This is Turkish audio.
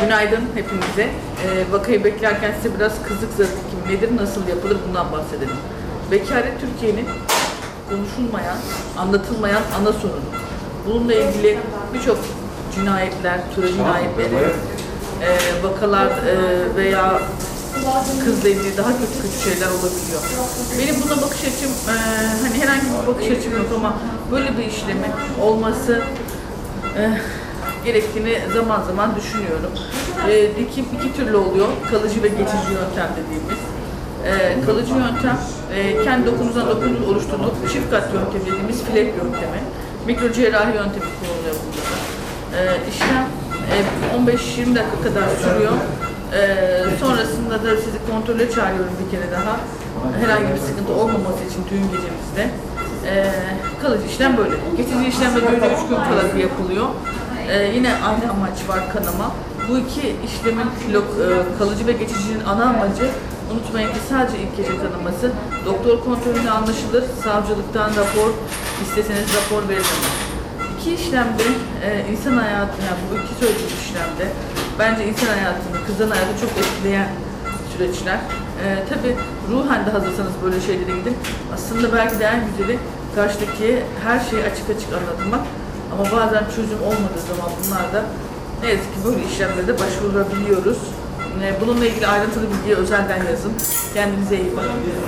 Günaydın hepinize. Ee, vakayı beklerken size biraz kızlık zarı dikimi nedir, nasıl yapılır bundan bahsedelim. Bekaret Türkiye'nin konuşulmayan, anlatılmayan ana sorunu. Bununla ilgili birçok cinayetler, türe cinayetleri, e, vakalar e, veya kızla ilgili daha kötü kötü şeyler olabiliyor. Benim buna bakış açım, e, hani herhangi bir bakış açım yok ama böyle bir işlemin olması e, gerektiğini zaman zaman düşünüyorum. E, dikim iki türlü oluyor. Kalıcı ve geçici yöntem dediğimiz. E, kalıcı yöntem, e, kendi dokunuzdan dokunuz oluşturduğu çift kat yöntem dediğimiz flap yöntemi. Mikro cerrahi yöntemi kullanılıyor burada. da. E, işlem e, 15-20 dakika kadar sürüyor. E, sonrasında da sizi kontrole çağırıyorum bir kere daha. Herhangi bir sıkıntı olmaması için düğün gecemizde. E, kalıcı işlem böyle. Geçici işlem de böyle 3 gün kala yapılıyor. Ee, yine aynı amaç var kanama. Bu iki işlemin lo- e, kalıcı ve geçicinin ana amacı unutmayın ki sadece ilk gece kanaması. Doktor kontrolünde anlaşılır. Savcılıktan rapor isteseniz rapor verilemez. İki işlemde e, insan hayatını, yani bu iki söylediğim işlemde bence insan hayatını, kızın hayatını çok etkileyen süreçler. E, Tabi ruhen de hazırsanız böyle şeylere gidin. Aslında belki de en güzeli karşıdaki her şeyi açık açık anlatmak. Ama bazen çözüm olmadığı zaman bunlar da ne yazık ki böyle işlemlere de başvurabiliyoruz. E, Bununla ilgili ayrıntılı bilgiye özelden yazın. Kendinize iyi bakın.